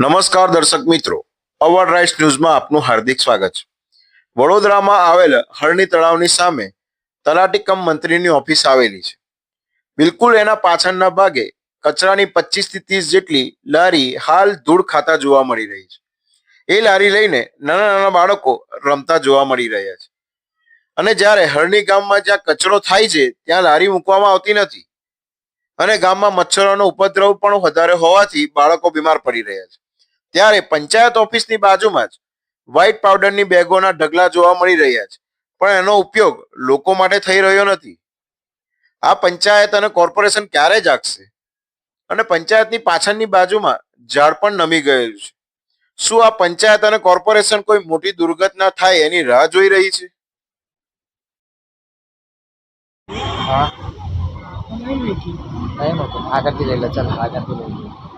નમસ્કાર દર્શક મિત્રો. અવર રાઇટ્સ ન્યૂઝમાં આપનું હાર્દિક સ્વાગત છે. વડોદરામાં આવેલ હરણી તળાવની સામે તલાટી કમ મંત્રીની ઓફિસ આવેલી છે. બિલકુલ એના પાછળના ભાગે કચરાની પચીસથી ત્રીસ જેટલી લારી હાલ ધૂળ ખાતા જોવા મળી રહી છે. એ લારી લઈને નાના નાના બાળકો રમતા જોવા મળી રહ્યા છે. અને જ્યારે હરણી ગામમાં જ્યાં કચરો થાય છે, ત્યાં લારી મૂકવામાં આવતી નથી. અને ગામમાં મચ્છરોનો ઉપદ્રવ પણ વધારે હોવાથી બાળકો બીમાર પડી રહ્યા છે. ત્યારે પંચાયત ઓફિસની બાજુમાં જ વ્હાઇટ પાવડરની બેગોના ઢગલા જોવા મળી રહ્યા છે. પણ એનો ઉપયોગ લોકો માટે થઈ રહ્યો નથી. આ પંચાયત અને કોર્પોરેશન ક્યારે જાગશે? અને પંચાયતની પાછળની બાજુમાં ઝાડ પણ નમી ગયેલું છે. શું આ પંચાયત અને કોર્પોરેશન કોઈ મોટી દુર્ઘટના થાય એની રાહ જોઈ રહી છે? હા. આગળથી લઈ લે ચાલ આગળથી લઈ લે